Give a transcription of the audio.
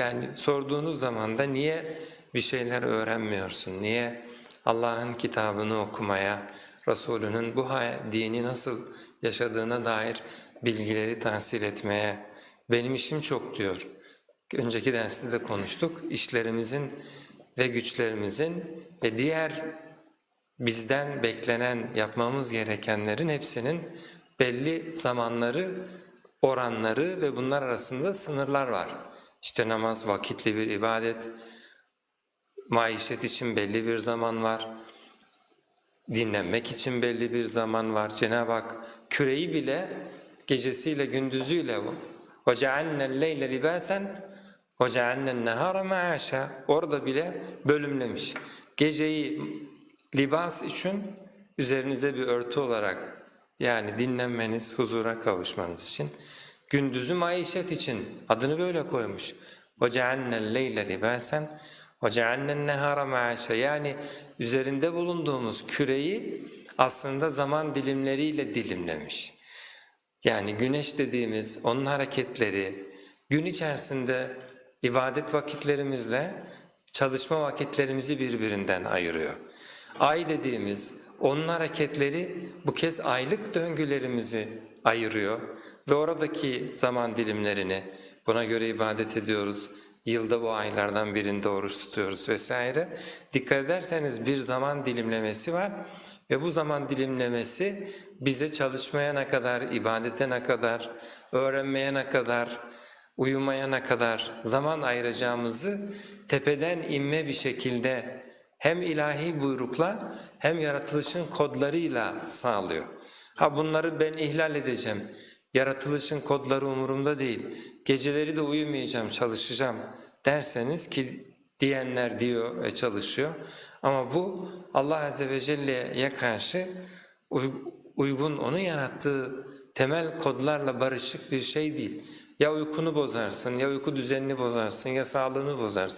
Yani sorduğunuz zaman da niye bir şeyler öğrenmiyorsun? Niye Allah'ın kitabını okumaya, Resulünün bu dini nasıl yaşadığına dair bilgileri tahsil etmeye benim işim çok diyor. Önceki derste de konuştuk. İşlerimizin ve güçlerimizin ve diğer bizden beklenen, yapmamız gerekenlerin hepsinin belli zamanları, oranları ve bunlar arasında sınırlar var. İşte namaz vakitli bir ibadet, maişet için belli bir zaman var, dinlenmek için belli bir zaman var. Cenab-ı Hak küreyi bile gecesiyle gündüzüyle وَجَعَلْنَا اللَّيْلَ لِبَاسًا وَجَعَلْنَا النَّهَارَ مَعَاشًا Orada bile bölümlemiş. Geceyi libas için üzerinize bir örtü olarak yani dinlenmeniz, huzura kavuşmanız için. Gündüzü maişet için adını böyle koymuş. وَجَعَلْنَا اللَّيْلَ لِبَاسًا وَجَعَلْنَا النَّهَارَ مَعَاشًا Yani üzerinde bulunduğumuz küreyi aslında zaman dilimleriyle dilimlemiş. Yani güneş dediğimiz onun hareketleri gün içerisinde ibadet vakitlerimizle çalışma vakitlerimizi birbirinden ayırıyor. Ay dediğimiz onun hareketleri bu kez aylık döngülerimizi ayırıyor ve oradaki zaman dilimlerini buna göre ibadet ediyoruz. Yılda bu aylardan birinde oruç tutuyoruz vesaire. Dikkat ederseniz bir zaman dilimlemesi var ve bu zaman dilimlemesi bize çalışmaya ne kadar, ibadete ne kadar, öğrenmeye ne kadar, uyumaya ne kadar zaman ayıracağımızı tepeden inme bir şekilde hem ilahi buyrukla hem yaratılışın kodlarıyla sağlıyor. Ha bunları ben ihlal edeceğim. Yaratılışın kodları umurumda değil. Geceleri de uyumayacağım, çalışacağım derseniz ki diyenler diyor ve çalışıyor. Ama bu Allah Azze ve Celle'ye karşı uy- uygun, onun yarattığı temel kodlarla barışık bir şey değil. Ya uykunu bozarsın, ya uyku düzenini bozarsın, ya sağlığını bozarsın.